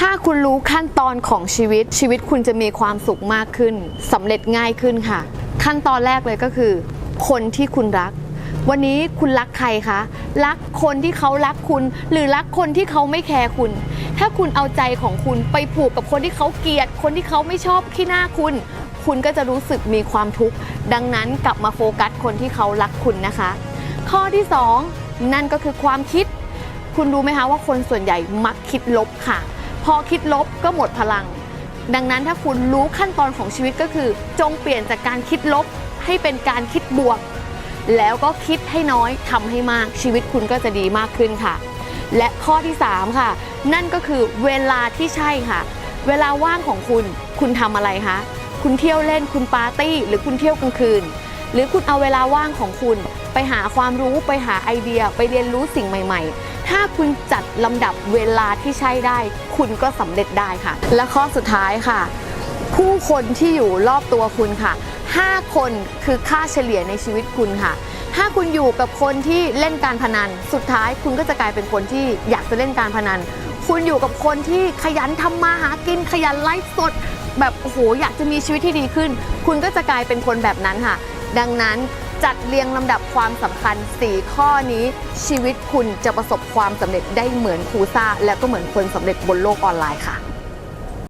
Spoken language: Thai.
ถ้าคุณรู้ขั้นตอนของชีวิตชีวิตคุณจะมีความสุขมากขึ้นสำเร็จง่ายขึ้นค่ะ ขั้นตอนแรกเลยก็คือ คนที่คุณรัก วันนี้คุณรักใครคะ รักคนที่เขารักคุณ หรือรักคนที่เขาไม่แคร์คุณ ถ้าคุณเอาใจของคุณไปผูกกับคนที่เขาเกลียด คนที่เขาไม่ชอบขี้หน้าคุณ คุณก็จะรู้สึกมีความทุกข์ ดังนั้นกลับมาโฟกัสคนที่เขารักคุณนะคะ ข้อที่สองนั่นก็คือความคิด คุณรู้ไหมคะว่าคนส่วนใหญ่มักคิดลบค่ะ พอคิดลบก็หมดพลัง ดังนั้นถ้าคุณรู้ขั้นตอนของชีวิตก็คือ จงเปลี่ยนจากการคิดลบให้เป็นการคิดบวก แล้วก็คิดให้น้อยทำให้มากชีวิตคุณก็จะดีมากขึ้นค่ะ และข้อที่ 3 ค่ะ นั่นก็คือเวลาที่ใช่ค่ะ เวลาว่างของคุณคุณทำอะไรคะคุณเที่ยวเล่นคุณปาร์ตี้ หรือคุณเที่ยวกลางคืน หรือคุณเอาเวลาว่างของคุณ ไปหาความรู้ไปหาไอเดียไปเรียนรู้สิ่งใหม่ ๆ ถ้าคุณจัดลำดับเวลาที่ใช่ได้ คุณก็สำเร็จได้ค่ะ และข้อสุดท้ายค่ะ ผู้คนที่อยู่รอบตัวคุณค่ะ 5 คนคือค่าเฉลี่ยในชีวิตคุณค่ะถ้าคุณอยู่กับคนที่เล่นการพนัน สุดท้ายคุณก็จะกลายเป็นคนที่อยากจะเล่นการพนัน คุณอยู่กับคนที่ขยันทำมาหากินขยันไลฟ์สด แบบโอ้โหอยากจะมีชีวิตที่ดีขึ้น คุณก็จะกลายเป็นคนแบบนั้นค่ะ ดังนั้นจัดเรียงลำดับความสำคัญ 4 ข้อนี้ ชีวิตคุณจะประสบความสำเร็จได้เหมือนครูซ่า และก็เหมือนคนสำเร็จบนโลกออนไลน์ค่ะ